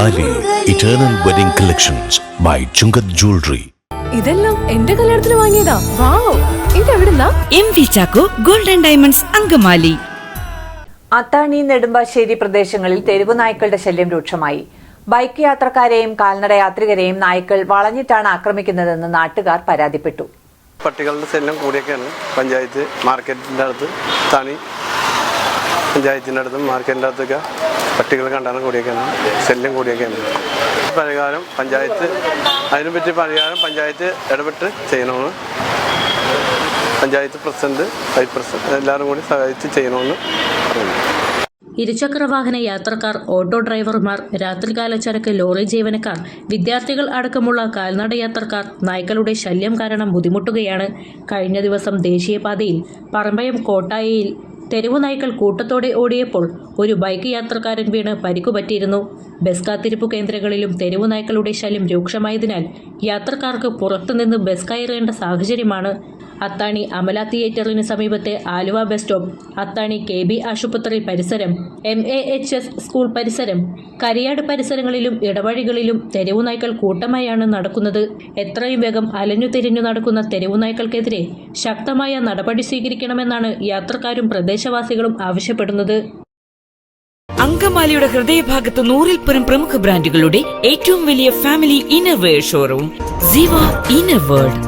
Eternal wedding collections by Chungath jewellery ഇതെല്ലാം എന്റെ കല്യാണത്തിന് വാങ്ങിയതാ. Wow ഇതെവിടുന്നാ? M V Chacko golden diamonds Angamaly. Athani Nedumbassery പ്രദേശങ്ങളിൽ തെരുവു നായ്ക്കളുടെ ശല്യം രൂക്ഷമായി. ബൈക്ക് യാത്രക്കാരെയും കാൽനട യാത്രികരെയും നായ്ക്കൾ വളഞ്ഞിട്ടാണ് ആക്രമിക്കുന്നതെന്ന് നാട്ടുകാർ പരാതിപ്പെട്ടു. പട്ടികളുടെ ശല്യം കൂടിയൊക്കെയാണ് പഞ്ചായത്ത് മാർക്കറ്റിന്റെ അടുത്ത് തണി പഞ്ചായത്തിന്റെ അടുത്തും മാർക്കറ്റിന്റെ അടുത്തൊക്കെ പട്ടികൾ കണ്ടാണ് കൂടിയൊക്കെയാണ്. ശല്യം കൂടിയൊക്കെയാണ്. പരിഹാരം പഞ്ചായത്ത് അതിനെപ്പറ്റി പരിഹാരം പഞ്ചായത്ത് ഇടപെട്ട് ചെയ്യണമെന്ന് പഞ്ചായത്ത് പ്രസിഡന്റ് വൈസ് പ്രസിഡന്റ് എല്ലാവരും കൂടി സഹായിച്ച് ചെയ്യണമെന്ന് പറയുന്നു ഇരുചക്രവാഹന യാത്രക്കാർ ഓട്ടോ ഡ്രൈവർമാർ രാത്രികാല ചരക്ക് ലോറി ജീവനക്കാർ വിദ്യാർത്ഥികൾ അടക്കമുള്ള കാൽനട യാത്രക്കാർ നായ്ക്കളുടെ ശല്യം കാരണം ബുദ്ധിമുട്ടുകയാണ് കഴിഞ്ഞ ദിവസം ദേശീയപാതയിൽ പറമ്പയം കോട്ടായയിൽ തെരുവു നായ്ക്കൾ കൂട്ടത്തോടെ ഓടിയപ്പോൾ ഒരു ബൈക്ക് യാത്രക്കാരൻ വീണ് പരിക്കു പറ്റിയിരുന്നു. ബസ് കാത്തിരിപ്പ് കേന്ദ്രങ്ങളിലും തെരുവു നായ്ക്കളുടെ ശല്യം രൂക്ഷമായതിനാൽ യാത്രക്കാർക്ക് പുറത്തുനിന്ന് ബസ് കയറേണ്ട സാഹചര്യമാണ് അത്താണി അമല തിയേറ്ററിന് സമീപത്തെ Aluva bus stop Athani K B ആശുപത്രി പരിസരം M A H S school പരിസരം. കരിയാട് പരിസരങ്ങളിലും ഇടവഴികളിലും തെരുവു നായ്ക്കൾ കൂട്ടമായാണ് നടക്കുന്നത്. എത്രയും വേഗം അലഞ്ഞു തിരിഞ്ഞു നടക്കുന്ന തെരുവു നായ്ക്കൾക്കെതിരെ ശക്തമായ നടപടി സ്വീകരിക്കണമെന്നാണ് യാത്രക്കാരും പ്രദേശവാസികളും ആവശ്യപ്പെടുന്നത്. അങ്കമാലിയുടെ ഹൃദയഭാഗത്ത് നൂറിൽ പരം പ്രമുഖ ബ്രാൻഡുകളുടെ ഏറ്റവും വലിയ family innerwear showroom Jeeva inner world